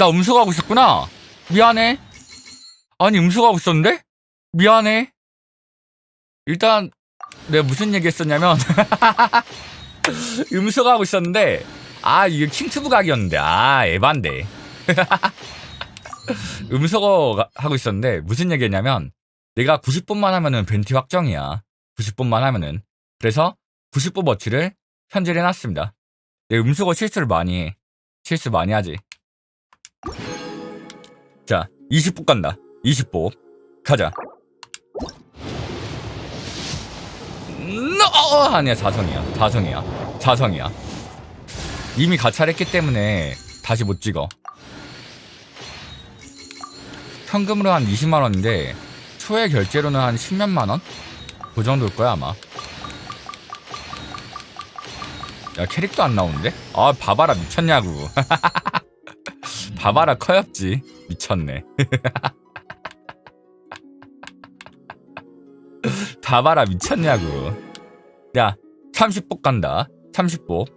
나 음소거하고 있었구나. 미안해. 아니 음소거하고 있었는데? 미안해. 일단 내가 무슨 얘기 했었냐면 음소거하고 있었는데 아 이게 킹투브 각이었는데 아 에반데 음소거 하고 있었는데 무슨 얘기 했냐면 내가 90분만 하면은 벤티 확정이야 90분만 하면은 그래서 90분 버치를 현질해 놨습니다 내 음소거 실수를 많이 해 실수 많이 하지 자 20분 간다. 20분 가자. 너 아니야 자성이야. 자성이야. 자성이야. 이미 가차했기 때문에 다시 못 찍어. 현금으로 한 20만 원인데 초에 결제로는 한 10몇만 원? 그 정도일 거야 아마. 야 캐릭도 안 나오는데? 아 바바라 미쳤냐고. 바바라 커엽지 미쳤네. 바바라 미쳤냐고. 야 30복 간다. 30복.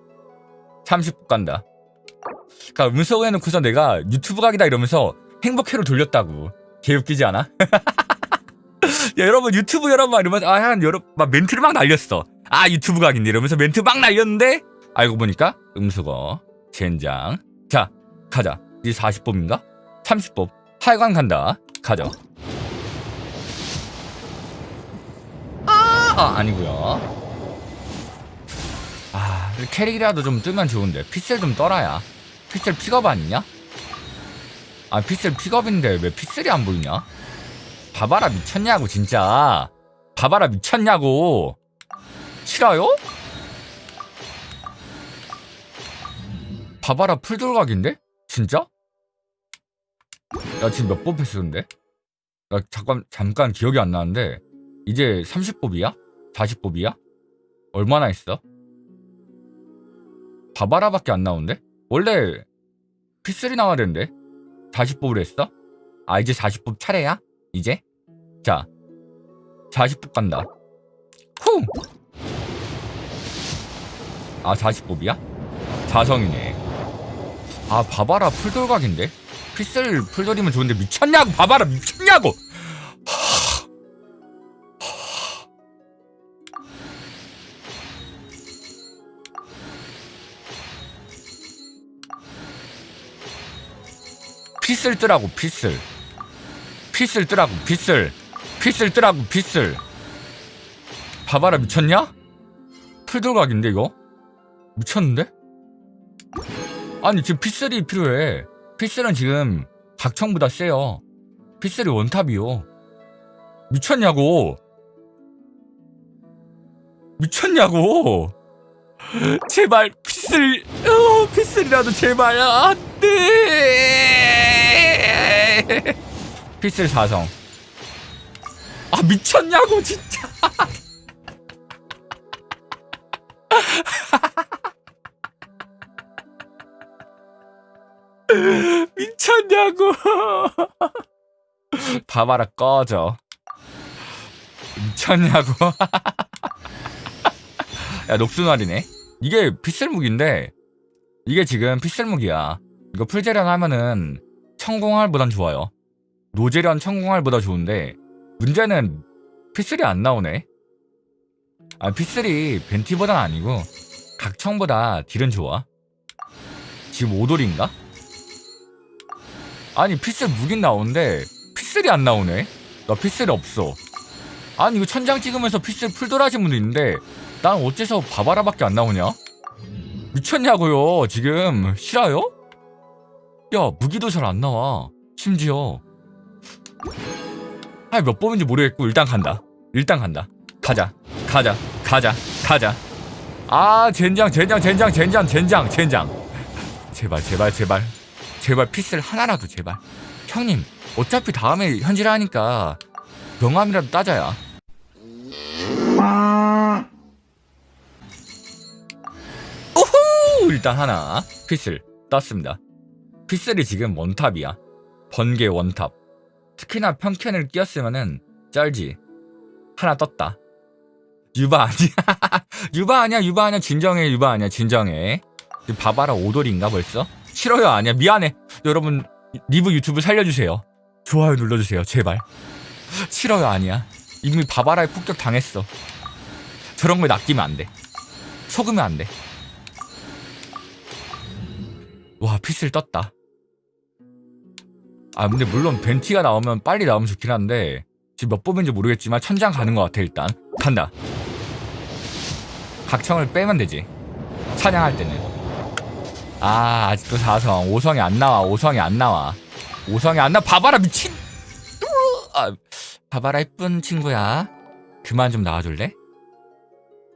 30복 간다. 그니까 음소거 해놓고서 내가 유튜브 각이다 이러면서 행복회로 돌렸다고. 개웃기지 않아? 야 여러분 유튜브 여러분 이러면서 아한 여러분 막 멘트를 막 날렸어. 아 유튜브 각인데 이러면서 멘트 막 날렸는데 알고 보니까 음소거 젠장. 자 가자. 이제 40법인가? 30법 하여간 간다 가자 아, 아 아니고요 아 캐릭이라도 좀 뜨면 좋은데 피셀 좀 떠라야 피셀 픽업 아니냐? 아 피셀 픽업인데 왜 피셀이 안 보이냐? 바바라 미쳤냐고 진짜 바바라 미쳤냐고 싫어요? 바바라 풀돌각인데? 진짜? 야 지금 몇법 했었는데? 나 잠깐 잠깐 기억이 안 나는데 이제 30법이야? 40법이야? 얼마나 했어? 바바라밖에 안 나오는데? 원래 P3 나와야 되는데 40법을 했어? 아 이제 40법 차례야? 이제? 자 40법 간다 후! 아 40법이야? 자성이네 아 바바라 풀돌각인데? 피셀 풀돌이면 좋은데 미쳤냐고 바바라 미쳤냐고 피슬 뜨라고 피슬 피슬 뜨라고 피슬 피슬 뜨라고 피슬 봐봐라 미쳤냐? 풀돌각인데 이거? 미쳤는데? 아니 지금 피슬이 필요해 피슬은 지금 각청보다 세요. 피슬이 원탑이요. 미쳤냐고? 미쳤냐고? 제발 피슬 어, 피슬이라도 제발 안돼! 피슬 사성. 아 미쳤냐고 진짜 미쳤냐고. 봐봐라 꺼져. 미쳤냐고. 야 녹순알이네. 이게 피셀무기인데 이게 지금 피셀무기야. 이거 풀재련 하면은 천공활보단 좋아요. 노재련 천공활보다 좋은데 문제는 피슬이 안 나오네. 아 피슬이 벤티보단 아니고 각청보다 딜은 좋아. 지금 오돌인가? 아니 피슬 무긴 나오는데 피슬이 안 나오네? 나 피슬이 없어. 아니 이거 천장 찍으면서 피슬 풀돌 하신 분도 있는데 난 어째서 바바라밖에 안 나오냐? 미쳤냐고요 지금? 싫어요? 야 무기도 잘 안 나와. 심지어. 아몇 번인지 모르겠고 일단 간다. 일단 간다. 가자. 가자. 가자. 가자. 아 젠장 젠장 젠장 젠장 젠장 젠장. 제발 제발 제발 제발 피스를 하나라도 제발. 형님 어차피 다음에 현질하니까 명함이라도 따자야 오호! 일단 하나. 피슬 떴습니다. 피슬이 지금 원탑이야. 번개 원탑. 특히나 평캔을 끼었으면은 쩔지. 하나 떴다. 유바 아니야? 유바 아니야? 유바 아니야? 진정해 유바 아니야? 진정해. 봐봐라 오돌인가 벌써 싫어요 아니야 미안해 여러분 리브 유튜브 살려주세요. 좋아요 눌러주세요. 제발. 싫어요 아니야. 이미 바바라에 폭격 당했어. 저런 거에 낚이면 안 돼. 속으면 안 돼. 와 피스를 떴다. 아 근데 물론 벤티가 나오면 빨리 나오면 좋긴 한데 지금 몇 뽑인지 모르겠지만 천장 가는 것 같아 일단 간다. 각청을 빼면 되지. 사냥할 때는. 아 아직도 4성 5성이 안 나와 5성이 안 나와 5성이 안 나와 봐봐라 미친 아, 봐봐라 이쁜 친구야 그만 좀 나와줄래?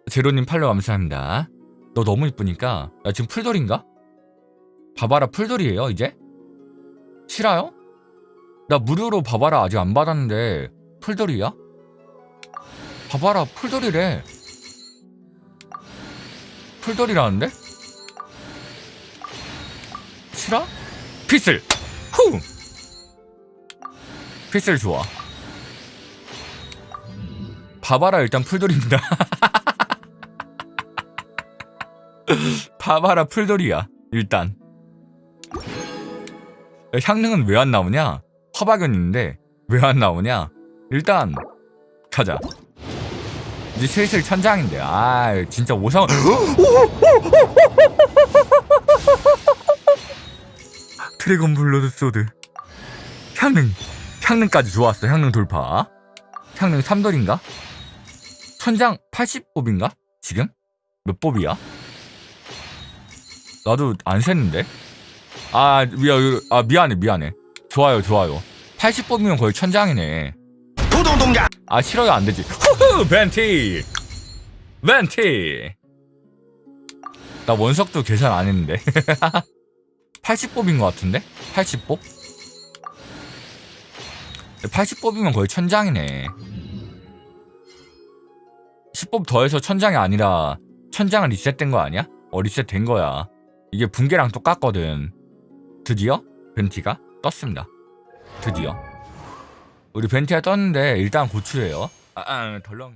제로님 팔로 감사합니다 너 너무 이쁘니까 나 지금 풀돌인가? 봐봐라 풀돌이에요 이제? 싫어요? 나 무료로 봐봐라 아직 안 받았는데 풀돌이야? 봐봐라 풀돌이래 풀돌이라는데? 싫어? 피슬! 후! 피슬 좋아. 봐봐라 일단 풀돌입니다. 봐봐라 풀돌이야 일단. 향릉은 왜 안 나오냐? 화박연인데 왜 안 나오냐? 일단 가자. 이제 슬슬 천장인데 아 진짜 오성 드래곤 블러드 소드. 향릉. 향릉까지 좋았어 향릉 돌파. 향릉 3돌인가? 천장 80뽑인가? 지금? 몇 뽑이야? 나도 안 셌는데? 아, 미안, 아 미안해 미안해. 좋아요 좋아요. 80뽑이면 거의 천장이네. 부동동자! 아 싫어요 안 되지. 후후 벤티! 벤티! 나 원석도 계산 안 했는데 80뽑인 것 같은데? 80뽑 80뽑이면 거의 천장이네. 10뽑 더해서 천장이 아니라 천장은 리셋된 거 아니야? 어 리셋된 거야. 이게 붕괴랑 똑같거든. 드디어? 벤티가? 떴습니다. 드디어. 우리 벤티가 떴는데 일단 고추예요. 아, 아 덜렁이